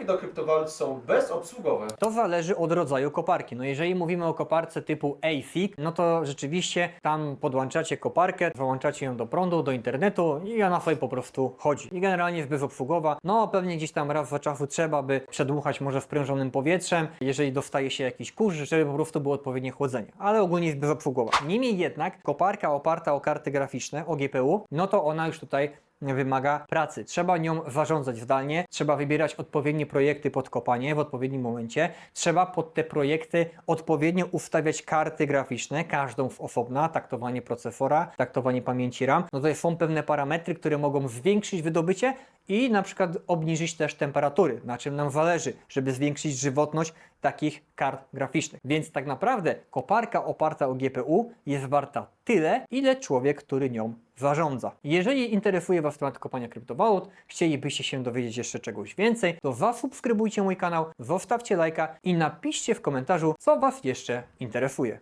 koparki do kryptowalut są bezobsługowe. To zależy od rodzaju koparki. No jeżeli mówimy o koparce typu ASIC, no to rzeczywiście tam podłączacie koparkę, wyłączacie ją do prądu, do internetu i ona sobie po prostu chodzi. I generalnie jest bezobsługowa. No pewnie gdzieś tam raz za czasu trzeba by przedmuchać może sprężonym powietrzem, jeżeli dostaje się jakiś kurz, żeby po prostu było odpowiednie chłodzenie. Ale ogólnie jest bezobsługowa. Niemniej jednak koparka oparta o karty graficzne, o GPU, no to ona już tutaj wymaga pracy. Trzeba nią zarządzać zdalnie, trzeba wybierać odpowiednie projekty pod kopanie w odpowiednim momencie, trzeba pod te projekty odpowiednio ustawiać karty graficzne, każdą w osobna, taktowanie procesora, taktowanie pamięci RAM. No tutaj są pewne parametry, które mogą zwiększyć wydobycie i na przykład obniżyć też temperatury, na czym nam zależy, żeby zwiększyć żywotność takich kart graficznych. Więc tak naprawdę koparka oparta o GPU jest warta tyle, ile człowiek, który nią zarządza. Jeżeli interesuje Was temat kopania kryptowalut, chcielibyście się dowiedzieć jeszcze czegoś więcej, to zasubskrybujcie mój kanał, zostawcie lajka i napiszcie w komentarzu, co Was jeszcze interesuje.